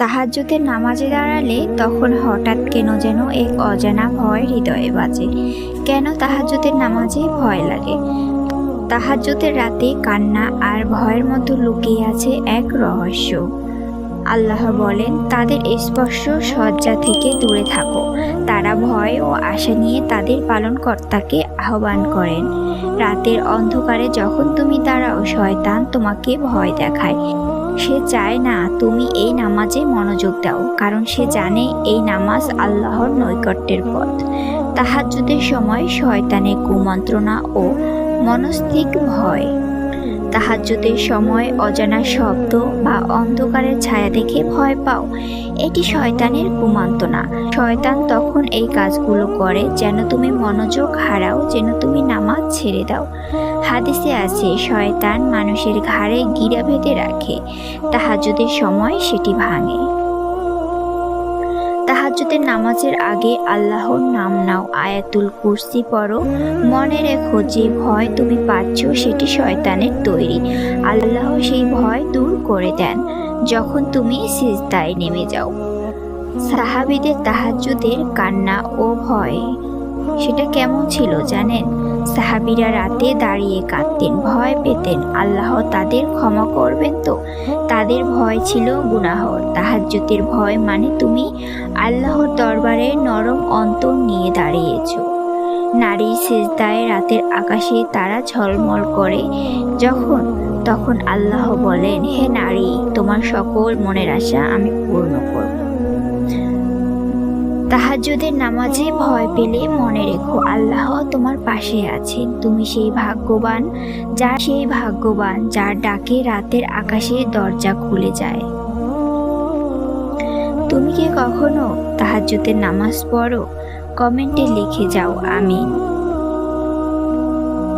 তাহাজ্জুদের নামাজে দাঁড়ালে তখন হঠাৎ কেন যেন এক অজানা ভয় হৃদয়ে বাজে। কেন তাহাজ্জুদের নামাজে ভয় লাগে? তাহাজ্জুদের রাতে কান্না আর ভয়ের মতো লুকিয়ে আছে এক রহস্য। আল্লাহ বলেন, তাদের স্পর্শ সজ্জা থেকে দূরে থাকো। তারা ভয় ও আশা নিয়ে তাদের পালনকর্তাকে আহ্বান করেন। রাতের অন্ধকারে যখন তুমি দাঁড়াও, শয়তান তোমাকে ভয় দেখায়। সে চায় না, তুমি এই নামাজে মনোযোগ দাও, কারণ সে জানে এই নামাজ আল্লাহর নৈকট্যের পথ। তাহাজ্জুদের সময় শয়তানের কুমন্ত্রণা ও মনস্তিক ভয়। তাহাজ্জুদের সময় অজানা শব্দ বা অন্ধকারের ছায়া দেখে ভয় পাও, এটি শয়তানের কুমন্ত্রণা। শয়তান তখন এই কাজগুলো করে যেন তুমি মনোযোগ হারাও, যেন তুমি ছেড়ে দাও। হাদিসে আছে, শয়তান মানুষের ঘাড়ে গিরা বেঁধে রাখে, তাহাজ্জুদের সময় সেটি ভাঙে। তাহাজ্জুদের নামাজের আগে আল্লাহর নাম নাও, আয়াতুল কুরসি পড়ো। মনে রেখো, যে ভয় তুমি পাচ্ছ সেটি শয়তানের তৈরি। আল্লাহ সেই ভয় দূর করে দেন, যখন তুমি সিজদায় নেমে যাও। সাহাবিদের তাহাজ্জুদের কান্না ও ভয়, সেটা কেমন ছিল জানেন? সাহাবিরা রাতে দাঁড়িয়ে কাঁদতেন, ভয় পেতেন। আল্লাহ তাদের ক্ষমা করবেন তো? তাদের ভয় ছিল গুনাহর। তাহাজ্জুদের ভয় মানে তুমি আল্লাহর দরবারে নরম অন্তর নিয়ে দাঁড়িয়েছ। নারী সেজদায় রাতের আকাশে তারা ঝলমল করে। যখন, তখন আল্লাহ বলেন, হে নারী, তোমার সকল মনের আশা আমি পূর্ণ করব। তাহাজ্জুদের নামাজে ভয় পেলে মনে রেখো, আল্লাহ তোমার পাশে আছে তুমি সেই ভাগ্যবান, যার সেই ভাগ্যবান, যার ডাকে রাতের আকাশে দরজা খুলে যায়। তুমি কি কখনো তাহাজুদের নামাজ পড়ো? কমেন্টে লিখে যাও, আমিন।